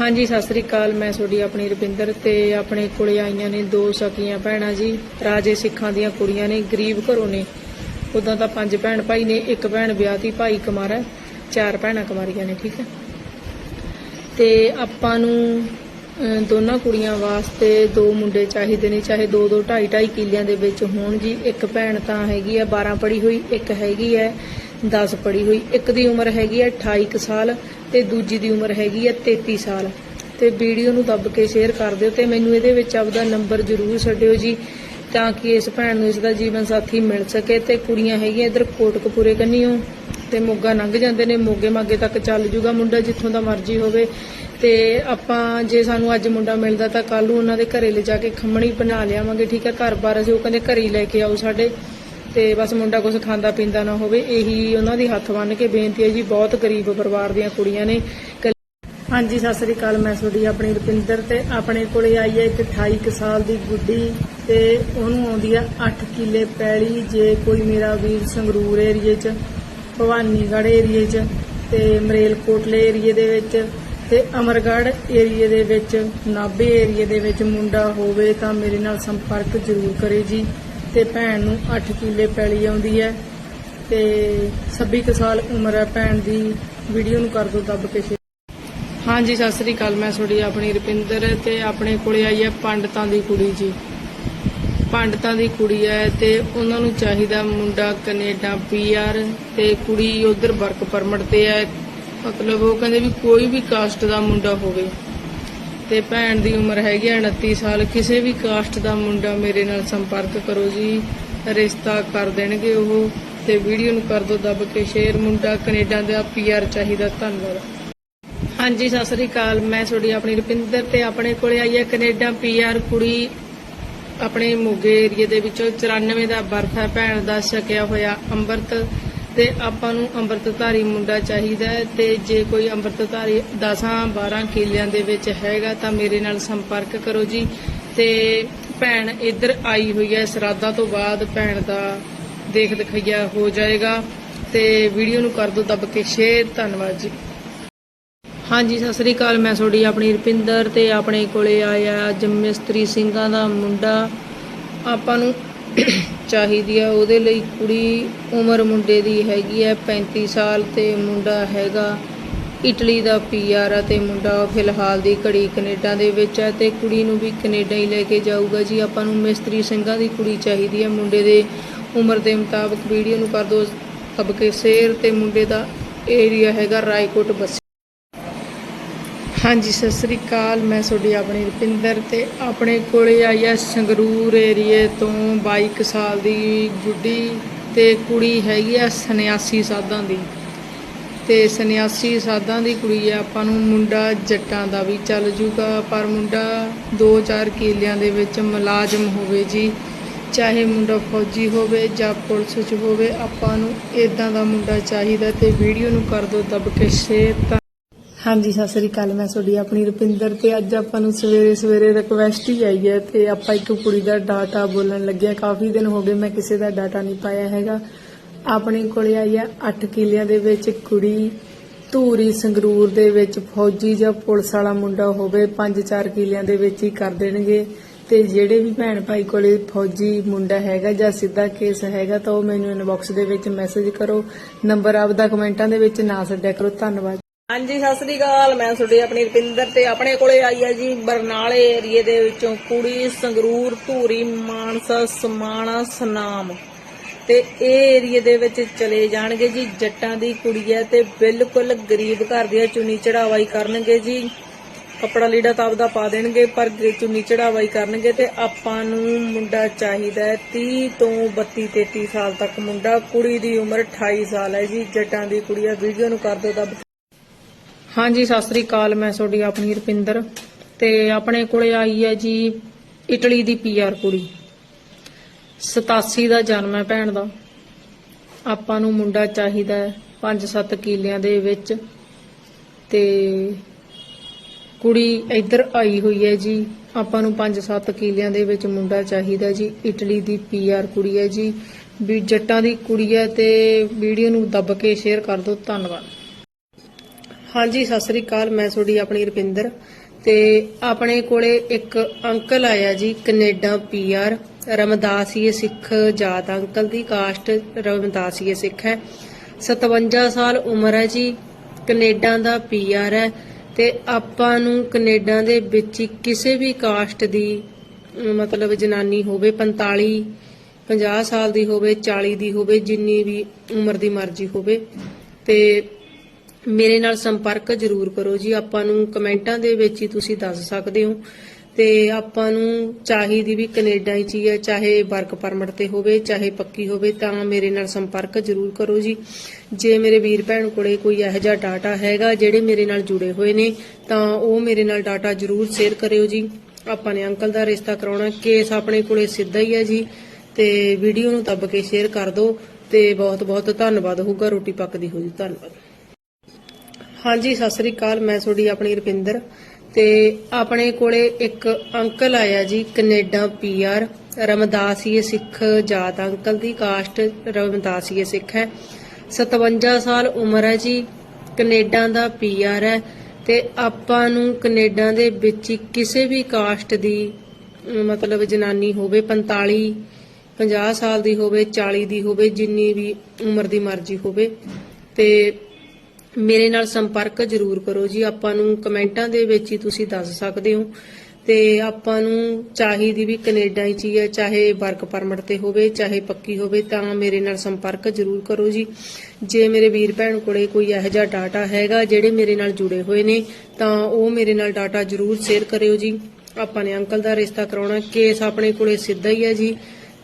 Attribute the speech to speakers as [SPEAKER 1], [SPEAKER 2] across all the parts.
[SPEAKER 1] ਹਾਂਜੀ, ਸਤਿ ਸ੍ਰੀ ਅਕਾਲ। ਮੈਂ ਤੁਹਾਡੀ ਆਪਣੀ ਰੁਪਿੰਦਰ ਤੇ ਆਪਣੇ ਕੋਲੇ ਆਈਆਂ ਨੇ ਦੋ ਸਕੀਆਂ ਭੈਣਾਂ ਜੀ। ਰਾਜੇ ਸਿੱਖਾਂ ਦੀਆਂ ਕੁੜੀਆਂ ਨੇ, ਗਰੀਬ ਘਰੋਂ ਨੇ। ਉਦਾਂ ਤਾਂ ਪੰਜ ਭੈਣ ਭਾਈ ਨੇ, ਇੱਕ ਭੈਣ ਵਿਆਹਤੀ ਭਾਈ ਕੁਮਾਰਾ, ਚਾਰ ਭੈਣਾਂ ਕੁਮਾਰੀਆਂ ਨੇ, ਠੀਕ ਹੈ। ਤੇ ਆਪਾਂ ਨੂੰ ਦੋਨਾਂ ਕੁੜੀਆਂ ਵਾਸਤੇ ਦੋ ਮੁੰਡੇ ਚਾਹੀਦੇ ਨੇ, ਚਾਹੇ ਦੋ ਦੋ ਢਾਈ ਢਾਈ ਕਿੱਲਿਆਂ ਦੇ ਵਿੱਚ ਹੋਣ ਜੀ। ਇੱਕ ਭੈਣ ਤਾਂ ਹੈਗੀ ਆ 12 ਪੜ੍ਹੀ ਹੋਈ, ਇੱਕ ਹੈਗੀ ਹੈ। 10 ਪੜ੍ਹੀ ਹੋਈ। ਇੱਕ ਦੀ ਉਮਰ ਹੈਗੀ ਹੈ 28 ਕੁ ਸਾਲ ਤੇ ਦੂਜੀ ਦੀ ਉਮਰ ਹੈਗੀ ਹੈ 33 ਸਾਲ। ਤੇ ਵੀਡੀਓ ਨੂੰ ਦੱਬ ਕੇ ਸ਼ੇਅਰ ਕਰ ਦਿਓ ਤੇ ਮੈਨੂੰ ਇਹਦੇ ਵਿੱਚ ਆਪਦਾ ਨੰਬਰ ਜ਼ਰੂਰ ਛੱਡਿਓ ਜੀ, ਤਾਂ ਕਿ ਇਸ ਭੈਣ ਨੂੰ ਇਸ ਦਾ ਜੀਵਨ ਸਾਥੀ ਮਿਲ ਸਕੇ। ਤੇ ਕੁੜੀਆਂ ਹੈਗੀਆਂ ਇਧਰ ਕੋਟਕਪੂਰੇ ਕੰਨੀਓ, ਤੇ ਮੋਗਾ ਲੰਘ ਜਾਂਦੇ ਨੇ, ਮੋਗੇ ਮਾਗੇ ਤੱਕ ਚੱਲ ਜੂਗਾ ਮੁੰਡਾ ਜਿੱਥੋਂ ਦਾ ਮਰਜ਼ੀ ਹੋਵੇ। ਤੇ ਆਪਾਂ ਜੇ ਸਾਨੂੰ ਅੱਜ ਮੁੰਡਾ ਮਿਲਦਾ ਤਾਂ ਕੱਲ ਨੂੰ ਉਹਨਾਂ ਦੇ ਘਰੇ ਲੈ ਜਾ ਕੇ ਖੰਮਣੀ ਬਣਾ ਲਿਆਵਾਂਗੇ, ਠੀਕ ਹੈ? ਘਰ-ਬਾਰ ਅਸੀਂ ਉਹ ਕਹਿੰਦੇ ਘਰੇ ਹੀ ਲੈ ਕੇ ਆਓ ਸਾਡੇ। ਤੇ ਬਸ ਮੁੰਡਾ ਕੁਝ ਖਾਂਦਾ ਪੀਂਦਾ ਨਾ ਹੋਵੇ, ਇਹੀ ਉਹਨਾਂ ਦੀ ਹੱਥ ਬੰਨ੍ਹ ਕੇ ਬੇਨਤੀ ਹੈ ਜੀ, ਬਹੁਤ ਗਰੀਬ ਪਰਿਵਾਰ ਦੀਆਂ ਕੁੜੀਆਂ ਨੇ। ਹਾਂਜੀ, ਸਤਿ ਸ੍ਰੀ ਅਕਾਲ, ਮੈਂ ਤੁਹਾਡੀ ਆਪਣੀ ਰੁਪਿੰਦਰ ਤੇ ਆਪਣੇ ਕੋਲੇ ਆਈ ਹੈ ਇੱਕ 28 ਕੁ ਸਾਲ ਦੀ ਗੁੱਡੀ ਤੇ ਉਹਨੂੰ ਆਉਂਦੀ ਆ 8 ਕਿੱਲੇ ਪੈਲੀ, ਜੇ ਕੋਈ ਮੇਰਾ ਵੀਰ ਸੰਗਰੂਰ ਏਰੀਏ 'ਚ, ਭਵਾਨੀਗੜ੍ਹ ਏਰੀਏ 'ਚ ਤੇ ਮਰੇਲਕੋਟਲੇ ਏਰੀਏ ਦੇ ਵਿੱਚ ਤੇ ਅਮਰਗੜ੍ਹ ਏਰੀਏ ਦੇ ਵਿੱਚ, ਨਾਭੇ ਏਰੀਏ ਦੇ ਵਿੱਚ ਮੁੰਡਾ ਹੋਵੇ ਤਾਂ ਮੇਰੇ ਨਾਲ ਸੰਪਰਕ ਜ਼ਰੂਰ ਕਰੇ ਜੀ। ਤੇ ਭੈਣ ਨੂੰ 8 ਕਿੱਲੇ ਪੈਲੀ ਆਉਂਦੀ ਹੈ ਤੇ 26 ਕੁ ਸਾਲ ਉਮਰ ਹੈ ਭੈਣ ਦੀ, ਵੀਡੀਓ ਨੂੰ ਕਰ ਦੋ ਦੱਬ ਕੇ ਹਾਂਜੀ, ਸਤਿ ਸ੍ਰੀ ਅਕਾਲ, ਮੈਂ ਤੁਹਾਡੀ ਆਪਣੀ ਰਪਿੰਦਰ ਤੇ ਆਪਣੇ ਕੋਲੇ ਆਈ ਹੈ ਪੰਡਤਾਂ ਦੀ ਕੁੜੀ ਜੀ। ਪੰਡਤਾਂ ਦੀ ਕੁੜੀ ਹੈ ਤੇ ਉਹਨਾਂ ਨੂੰ ਚਾਹੀਦਾ ਮੁੰਡਾ ਕੈਨੇਡਾ ਪੀਆਰ ਤੇ ਕੁੜੀ ਉਧਰ ਵਰਕ ਪਰਮਿਟ ਤੇ ਹੈ। ਮਤਲਬ ਉਹ ਕਹਿੰਦੇ ਵੀ ਕੋਈ ਵੀ ਕਾਸਟ ਦਾ ਮੁੰਡਾ ਹੋਵੇ। ਤੇ ਭੈਣ ਦੀ ਉਮਰ ਹੈਗੀ ਹੈ 29 ਸਾਲ, ਕਿਸੇ ਵੀ ਕਾਸਟ ਦਾ ਮੁੰਡਾ ਮੇਰੇ ਨਾਲ ਸੰਪਰਕ ਕਰੋ ਜੀ, ਰਿਸ਼ਤਾ ਕਰ ਦੇਣਗੇ ਉਹ, ਤੇ ਵੀਡੀਓ ਨੂੰ ਕਰ ਦਿਓ ਦੱਬ ਕੇ ਸ਼ੇਅਰ। ਮੁੰਡਾ ਕੈਨੇਡਾ ਦਾ ਪੀਆਰ ਚਾਹੀਦਾ, ਧੰਨਵਾਦ। ਹਾਂਜੀ, ਸਤਿ ਸ੍ਰੀ ਅਕਾਲ। ਮੈਂ ਤੁਹਾਡੀ ਆਪਣੀ ਰੁਪਿੰਦਰ ਤੇ ਆਪਣੇ ਕੋਲੇ ਆਈ ਹੈ ਕੈਨੇਡਾ ਪੀਆਰ ਕੁੜੀ। ਆਪਣੇ ਮੋਗੇ ਏਰੀਏ ਦੇ ਵਿੱਚੋਂ 94 ਦਾ ਬਰਥ ਹੈ ਭੈਣ ਦਾ ਛਕਿਆ ਹੋਇਆ ਅੰਮ੍ਰਿਤ। ਤੇ ਆਪਾਂ ਨੂੰ ਅੰਮ੍ਰਿਤਧਾਰੀ ਮੁੰਡਾ ਚਾਹੀਦਾ ਹੈ ਤੇ ਜੇ ਕੋਈ ਅੰਮ੍ਰਿਤਧਾਰੀ 10 12 ਕਿੱਲਿਆਂ ਦੇ ਵਿੱਚ ਹੈਗਾ ਤਾਂ ਮੇਰੇ ਨਾਲ ਸੰਪਰਕ ਕਰੋ ਜੀ। ਤੇ ਭੈਣ ਇੱਧਰ ਆਈ ਹੋਈ ਹੈ ਸਰਾਧਾ ਤੋਂ ਬਾਅਦ ਭੈਣ ਦਾ ਦੇਖ ਦਿਖਾਈਆ ਹੋ ਜਾਏਗਾ। ਤੇ ਵੀਡੀਓ ਨੂੰ ਕਰ ਦਿਓ ਦੱਬ ਕੇ ਸ਼ੇਅਰ, ਧੰਨਵਾਦ ਜੀ। ਹਾਂਜੀ, ਸਤਿ ਸ੍ਰੀ ਅਕਾਲ। ਮੈਂ ਤੁਹਾਡੀ ਆਪਣੀ ਰੁਪਿੰਦਰ ਤੇ ਆਪਣੇ ਕੋਲੇ ਆਇਆ ਅੱਜ ਸਿੰਘਾਂ ਦਾ ਮੁੰਡਾ। ਆਪਾਂ ਨੂੰ ਚਾਹੀਦੀ ਆ। ਉਹਦੇ ਲਈ ਕੁੜੀ ਉਮਰ ਮੁੰਡੇ ਦੀ ਹੈਗੀ ਹੈ 35 ਸਾਲ ਤੇ ਮੁੰਡਾ ਹੈਗਾ। ਇਟਲੀ ਦਾ ਪੀਆਰ ਆ ਤੇ ਮੁੰਡਾ ਫਿਲਹਾਲ ਦੀ ਘੜੀ ਕੈਨੇਡਾ ਦੇ ਵਿੱਚ ਹੈ ਤੇ ਕੁੜੀ ਨੂੰ ਵੀ ਕੈਨੇਡਾ ਹੀ ਲੈ ਕੇ ਜਾਊਗਾ ਜੀ। ਆਪਾਂ ਨੂੰ ਮਿਸਤਰੀ ਸਿੰਘਾਂ ਦੀ ਕੁੜੀ ਚਾਹੀਦੀ ਹੈ ਮੁੰਡੇ ਦੇ ਉਮਰ ਦੇ ਮੁਤਾਬਕ ਵੀਡੀਓ ਨੂੰ ਕਰ ਦਿਓ ਸਭ ਕੇ ਸ਼ੇਅਰ ਤੇ ਮੁੰਡੇ ਦਾ ਏਰੀਆ ਹੈਗਾ ਰਾਏਕੋਟ ਬੱਸ। ਹਾਂਜੀ, ਸਤਿ ਸ੍ਰੀ ਅਕਾਲ। ਮੈਂ ਤੁਹਾਡੀ ਆਪਣੀ ਰੁਪਿੰਦਰ ਤੇ ਆਪਣੇ ਕੋਲੇ ਆਈ ਹੈ ਸੰਗਰੂਰ ਏਰੀਏ ਤੋਂ 22 ਕੁ ਸਾਲ ਦੀ ਗੁੱਡੀ ਤੇ ਕੁੜੀ ਹੈਗੀ ਆ 89 ਸਾਧਾਂ ਦੀ। ਤੇ 89 ਸਾਧਾਂ ਦੀ ਕੁੜੀ ਆ, ਆਪਾਂ ਨੂੰ ਮੁੰਡਾ ਜੱਟਾਂ ਦਾ ਵੀ ਚੱਲ ਜੂਗਾ, ਪਰ ਮੁੰਡਾ 2-4 ਕਿਲਿਆਂ ਦੇ ਵਿੱਚ ਮੁਲਾਜ਼ਮ ਹੋਵੇ ਜੀ। ਚਾਹੇ ਮੁੰਡਾ ਫੌਜੀ ਹੋਵੇ ਜਾਂ ਪੁਲਿਸ 'ਚ ਹੋਵੇ, ਆਪਾਂ ਨੂੰ ਇਦਾਂ ਦਾ ਮੁੰਡਾ ਚਾਹੀਦਾ ਤੇ ਵੀਡੀਓ ਨੂੰ ਕਰ ਦਿਓ ਦੱਬ ਕੇ ਸ਼ੇਅਰ ਹਾਂਜੀ, ਸਤਿ ਸ੍ਰੀ ਅਕਾਲ। ਮੈਂ ਤੁਹਾਡੀ ਆਪਣੀ ਰੁਪਿੰਦਰ ਤੇ ਅੱਜ ਆਪਾਂ ਨੂੰ ਸਵੇਰੇ ਸਵੇਰੇ ਰਿਕਵੈਸਟ ਹੀ ਆਈ ਹੈ ਤੇ ਆਪਾਂ ਇੱਕ ਕੁੜੀ ਦਾ ਡਾਟਾ ਬੋਲਣ ਲੱਗਿਆ ਕਾਫੀ ਦਿਨ ਹੋ ਗਏ ਮੈਂ ਕਿਸੇ ਦਾ ਡਾਟਾ ਨਹੀਂ ਪਾਇਆ ਹੈਗਾ। ਆਪਣੇ ਕੋਲੇ ਆਈ ਹੈ 8 ਕਿਲਿਆਂ ਦੇ ਵਿੱਚ ਕੁੜੀ, ਧੂਰੀ ਸੰਗਰੂਰ ਦੇ ਵਿੱਚ ਫੌਜੀ ਜਾਂ ਪੁਲਿਸ ਵਾਲਾ ਮੁੰਡਾ ਹੋਵੇ 5-4 ਕਿਲਿਆਂ ਦੇ ਵਿੱਚ ਹੀ ਕਰ ਦੇਣਗੇ। ਤੇ ਜਿਹੜੇ ਵੀ ਭੈਣ ਭਾਈ ਕੋਲੇ ਫੌਜੀ ਮੁੰਡਾ ਹੈਗਾ ਜਾਂ ਸਿੱਧਾ ਕੇਸ ਹੈਗਾ ਤਾਂ ਉਹ ਮੈਨੂੰ ਇਨਬਾਕਸ ਦੇ ਵਿੱਚ ਮੈਸੇਜ ਕਰੋ। ਨੰਬਰ ਆਪਦਾ ਕਮੈਂਟਾਂ ਦੇ ਵਿੱਚ ਨਾ ਛੱਡਿਆ ਕਰੋ। ਧੰਨਵਾਦ।
[SPEAKER 2] ਹਾਂਜੀ ਸਤਿ ਸ੍ਰੀ ਅਕਾਲ। ਮੈਂ ਤੁਹਾਡੀ ਆਪਣੀ ਰੁਪਿੰਦਰ ਤੇ ਆਪਣੇ ਕੋਲੇ ਆਈ ਹੈ ਜੀ ਬਰਨਾਲੇ ਏਰੀਏ ਦੇ ਵਿੱਚੋਂ ਕੁੜੀ ਸੰਗਰੂਰ ਧੂਰੀ ਮਾਨਸਾ ਸਮਾਣਾ ਸਨਾਮ। ਤੇ ਇਹ ਏਰੀਏ ਦੇ ਵਿੱਚ ਚਲੇ ਜਾਣਗੇ ਜੀ ਜੱਟਾਂ ਦੀ ਕੁੜੀ ਹੈ ਤੇ ਬਿਲਕੁਲ ਗਰੀਬ ਘਰ ਦੀ ਹੈ, ਚੁੰਨੀ ਚੜਾਵਾਈ ਕਰਨਗੇ ਜੀ। ਕੱਪੜਾ ਲੀੜਾ ਤਾਂ ਆਪਦਾ ਪਾ ਦੇਣਗੇ ਪਰ ਚੁੰਨੀ ਚੜਾਵਾਈ ਕਰਨਗੇ ਤੇ ਆਪਾਂ ਨੂੰ ਮੁੰਡਾ ਚਾਹੀਦਾ ਹੈ 30 ਤੋਂ 32 33 ਸਾਲ ਤੱਕ ਮੁੰਡਾ। ਕੁੜੀ ਦੀ ਉਮਰ 28 ਸਾਲ ਹੈ ਜੀ ਜੱਟਾਂ ਦੀ ਕੁੜੀ ਹੈ ਵੀਡੀਓ ਨੂੰ ਕਰ ਦਿਓ ਦੱਬ
[SPEAKER 1] ਹਾਂਜੀ, ਸਤਿ ਸ੍ਰੀ ਅਕਾਲ, ਮੈਂ ਤੁਹਾਡੀ ਆਪਣੀ ਰੁਪਿੰਦਰ ਤੇ ਆਪਣੇ ਕੋਲੇ ਆਈ ਹੈ ਜੀ ਇਟਲੀ ਦੀ ਪੀਆਰ ਕੁੜੀ। 87 ਦਾ ਜਨਮ ਹੈ ਭੈਣ ਦਾ। ਆਪਾਂ ਨੂੰ ਮੁੰਡਾ ਚਾਹੀਦਾ ਹੈ 5-7 ਕਿੱਲਿਆਂ ਦੇ ਵਿੱਚ ਤੇ ਕੁੜੀ ਇੱਧਰ ਆਈ ਹੋਈ ਹੈ ਜੀ। ਆਪਾਂ ਨੂੰ 5-7 ਕਿੱਲਿਆਂ ਦੇ ਵਿੱਚ ਮੁੰਡਾ ਚਾਹੀਦਾ ਜੀ। ਇਟਲੀ ਦੀ ਪੀਆਰ ਕੁੜੀ ਹੈ ਜੀ। ਵੀ ਜੱਟਾਂ ਦੀ ਕੁੜੀ ਹੈ ਤੇ ਵੀਡੀਓ ਨੂੰ ਦੱਬ ਕੇ ਸ਼ੇਅਰ ਕਰ ਦਿਓ। ਧੰਨਵਾਦ। ਹਾਂਜੀ, ਸਤਿ ਸ੍ਰੀ ਅਕਾਲ, ਮੈਂ ਤੁਹਾਡੀ ਆਪਣੀ ਰੁਪਿੰਦਰ ਤੇ ਆਪਣੇ ਕੋਲੇ ਇੱਕ ਅੰਕਲ ਆਇਆ ਜੀ, ਕੈਨੇਡਾ ਪੀਆਰ ਰਮਦਾਸੀਏ ਸਿੱਖ ਜਾਤ ਅੰਕਲ ਦੀ ਕਾਸਟ ਰਮਦਾਸੀਏ ਸਿੱਖ ਹੈ। 57 ਸਾਲ ਉਮਰ ਹੈ ਜੀ, ਕੈਨੇਡਾ ਦਾ ਪੀਆਰ ਹੈ ਤੇ ਆਪਾਂ ਨੂੰ ਕੈਨੇਡਾ ਦੇ ਵਿੱਚ ਹੀ ਕਿਸੇ ਵੀ ਕਾਸਟ ਦੀ ਮਤਲਬ ਜਨਾਨੀ ਹੋਵੇ 45 50 ਸਾਲ ਦੀ ਹੋਵੇ 40 ਦੀ ਹੋਵੇ, ਜਿੰਨੀ ਵੀ ਉਮਰ ਦੀ ਮਰਜ਼ੀ ਹੋਵੇ ਤੇ ਮੇਰੇ ਨਾਲ ਸੰਪਰਕ ਜ਼ਰੂਰ ਕਰੋ ਜੀ। ਆਪਾਂ ਨੂੰ ਕਮੈਂਟਾਂ ਦੇ ਵਿੱਚ ਹੀ ਤੁਸੀਂ ਦੱਸ ਸਕਦੇ ਹੋ। ਤੇ ਆਪਾਂ ਨੂੰ ਚਾਹੀਦੀ ਵੀ ਕੈਨੇਡਾ ਹੀ ਚੀ ਹੈ, ਚਾਹੇ ਵਰਕ ਪਰਮਿਟ ਤੇ ਹੋਵੇ, ਚਾਹੇ ਪੱਕੀ ਹੋਵੇ, ਤਾਂ ਮੇਰੇ ਨਾਲ ਸੰਪਰਕ ਜ਼ਰੂਰ ਕਰੋ ਜੀ। ਜੇ ਮੇਰੇ ਵੀਰ ਭੈਣ ਕੋਲੇ ਕੋਈ ਇਹੋ ਜਿਹਾ ਡਾਟਾ ਹੈਗਾ, ਜਿਹੜੇ ਮੇਰੇ ਨਾਲ ਜੁੜੇ ਹੋਏ ਨੇ, ਤਾਂ ਉਹ ਮੇਰੇ ਨਾਲ ਡਾਟਾ ਜ਼ਰੂਰ ਸ਼ੇਅਰ ਕਰਿਓ ਜੀ। ਆਪਾਂ ਨੇ ਅੰਕਲ ਦਾ ਰਿਸ਼ਤਾ ਕਰਾਉਣਾ ਕੇਸ ਆਪਣੇ ਕੋਲੇ ਸਿੱਧਾ ਹੀ ਹੈ ਜੀ। ਤੇ ਵੀਡੀਓ ਨੂੰ ਦੱਬ ਕੇ ਸ਼ੇਅਰ ਕਰ ਦਿਓ। ਤੇ ਬਹੁਤ ਬਹੁਤ ਧੰਨਵਾਦ ਹੋਊਗਾ, ਰੋਟੀ ਪੱਕਦੀ ਹੋ ਜੀ। ਧੰਨਵਾਦ। ਹਾਂਜੀ, ਸਤਿ ਸ੍ਰੀ ਅਕਾਲ, ਮੈਂ ਤੁਹਾਡੀ ਆਪਣੀ ਰੁਪਿੰਦਰ ਤੇ ਆਪਣੇ ਕੋਲੇ ਇੱਕ ਅੰਕਲ ਆਇਆ ਜੀ, ਕੈਨੇਡਾ ਪੀਆਰ ਰਮਦਾਸੀਏ ਸਿੱਖ ਜਾਤ ਅੰਕਲ ਦੀ, ਕਾਸਟ ਰਮਦਾਸੀਏ ਸਿੱਖ ਹੈ। 57 ਸਾਲ ਉਮਰ ਹੈ ਜੀ, ਕੈਨੇਡਾ ਦਾ ਪੀਆਰ ਹੈ ਤੇ ਆਪਾਂ ਨੂੰ ਕੈਨੇਡਾ ਦੇ ਵਿੱਚ ਹੀ ਕਿਸੇ ਵੀ ਕਾਸਟ ਦੀ ਮਤਲਬ ਜਨਾਨੀ ਹੋਵੇ 45 50 ਸਾਲ ਦੀ ਹੋਵੇ 40 ਦੀ ਹੋਵੇ, ਜਿੰਨੀ ਵੀ ਉਮਰ ਦੀ ਮਰਜ਼ੀ ਹੋਵੇ ਤੇ ਮੇਰੇ ਨਾਲ ਸੰਪਰਕ ਜ਼ਰੂਰ ਕਰੋ ਜੀ। ਆਪਾਂ ਨੂੰ ਕਮੈਂਟਾਂ ਦੇ ਵਿੱਚ ਹੀ ਤੁਸੀਂ ਦੱਸ ਸਕਦੇ ਹੋ। ਤੇ ਆਪਾਂ ਨੂੰ ਚਾਹੀਦੀ ਵੀ ਕੈਨੇਡਾ ਹੀ ਚੀ ਹੈ, ਚਾਹੇ ਵਰਕ ਪਰਮਿਟ ਤੇ ਹੋਵੇ, ਚਾਹੇ ਪੱਕੀ ਹੋਵੇ, ਤਾਂ ਮੇਰੇ ਨਾਲ ਸੰਪਰਕ ਜ਼ਰੂਰ ਕਰੋ ਜੀ। ਜੇ ਮੇਰੇ ਵੀਰ ਭੈਣ ਕੋਲੇ ਕੋਈ ਇਹੋ ਜਿਹਾ ਡਾਟਾ ਹੈਗਾ, ਜਿਹੜੇ ਮੇਰੇ ਨਾਲ ਜੁੜੇ ਹੋਏ ਨੇ, ਤਾਂ ਉਹ ਮੇਰੇ ਨਾਲ ਡਾਟਾ ਜ਼ਰੂਰ ਸ਼ੇਅਰ ਕਰਿਓ ਜੀ। ਆਪਾਂ ਨੇ ਅੰਕਲ ਦਾ ਰਿਸ਼ਤਾ ਕਰਾਉਣਾ ਕੇਸ ਆਪਣੇ ਕੋਲੇ ਸਿੱਧਾ ਹੀ ਹੈ ਜੀ।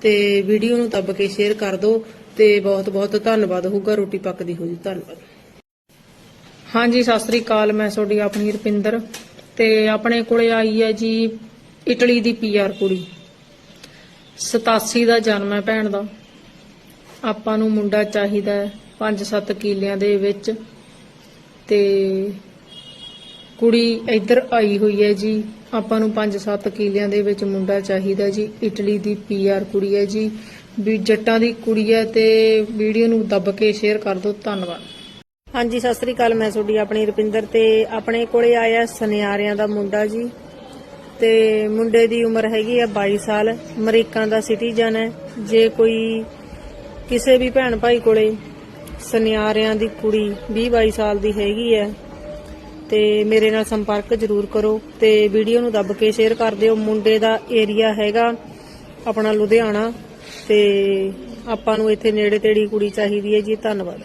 [SPEAKER 1] ਤੇ ਵੀਡੀਓ ਨੂੰ ਦੱਬ ਕੇ ਸ਼ੇਅਰ ਕਰ ਦਿਓ। ਤੇ ਬਹੁਤ ਬਹੁਤ ਧੰਨਵਾਦ ਹੋਊਗਾ, ਰੋਟੀ ਪੱਕਦੀ ਹੋ ਜੀ। ਧੰਨਵਾਦ। ਹਾਂਜੀ, ਸਤਿ ਸ੍ਰੀ ਅਕਾਲ, ਮੈਂ ਤੁਹਾਡੀ ਆਪਣੀ ਰੁਪਿੰਦਰ ਤੇ ਆਪਣੇ ਕੋਲੇ ਆਈ ਹੈ ਜੀ ਇਟਲੀ ਦੀ ਪੀਆਰ ਕੁੜੀ 87 ਦਾ ਜਨਮ ਹੈ ਭੈਣ ਦਾ। ਆਪਾਂ ਨੂੰ ਮੁੰਡਾ ਚਾਹੀਦਾ ਹੈ 5-7 ਕਿੱਲਿਆਂ ਦੇ ਵਿੱਚ ਤੇ ਕੁੜੀ ਇੱਧਰ ਆਈ ਹੋਈ ਹੈ ਜੀ। ਆਪਾਂ ਨੂੰ 5-7 ਕਿੱਲਿਆਂ ਦੇ ਵਿੱਚ ਮੁੰਡਾ ਚਾਹੀਦਾ ਜੀ। ਇਟਲੀ ਦੀ ਪੀਆਰ ਕੁੜੀ ਹੈ ਜੀ। ਵੀ ਜੱਟਾਂ ਦੀ ਕੁੜੀ ਹੈ ਤੇ ਵੀਡੀਓ ਨੂੰ ਦੱਬ ਕੇ ਸ਼ੇਅਰ ਕਰ ਦਿਓ। ਧੰਨਵਾਦ। ਹਾਂਜੀ, ਸਤਿ ਸ੍ਰੀ ਅਕਾਲ। ਮੈਂ ਤੁਹਾਡੀ ਆਪਣੀ ਰੁਪਿੰਦਰ ਤੇ ਆਪਣੇ ਕੋਲੇ ਆਇਆ ਸੁਨਿਆਰਿਆਂ ਦਾ ਮੁੰਡਾ ਜੀ। ਤੇ ਮੁੰਡੇ ਦੀ ਉਮਰ ਹੈਗੀ ਆ 22 ਸਾਲ। ਅਮਰੀਕਾ ਦਾ ਸਿਟੀਜ਼ਨ ਹੈ। ਜੇ ਕੋਈ ਕਿਸੇ ਵੀ ਭੈਣ ਭਾਈ ਕੋਲੇ ਸੁਨਿਆਰਿਆਂ ਦੀ ਕੁੜੀ 20 22 ਸਾਲ ਦੀ ਹੈਗੀ ਹੈ, ਤੇ ਮੇਰੇ ਨਾਲ ਸੰਪਰਕ ਜ਼ਰੂਰ ਕਰੋ ਤੇ ਵੀਡੀਓ ਨੂੰ ਦੱਬ ਕੇ ਸ਼ੇਅਰ ਕਰ ਦਿਓ। ਮੁੰਡੇ ਦਾ ਏਰੀਆ ਹੈਗਾ ਆਪਣਾ ਲੁਧਿਆਣਾ ਤੇ ਆਪਾਂ ਨੂੰ ਇੱਥੇ ਨੇੜੇ ਤੇੜੀ ਕੁੜੀ ਚਾਹੀਦੀ ਹੈ ਜੀ। ਧੰਨਵਾਦ।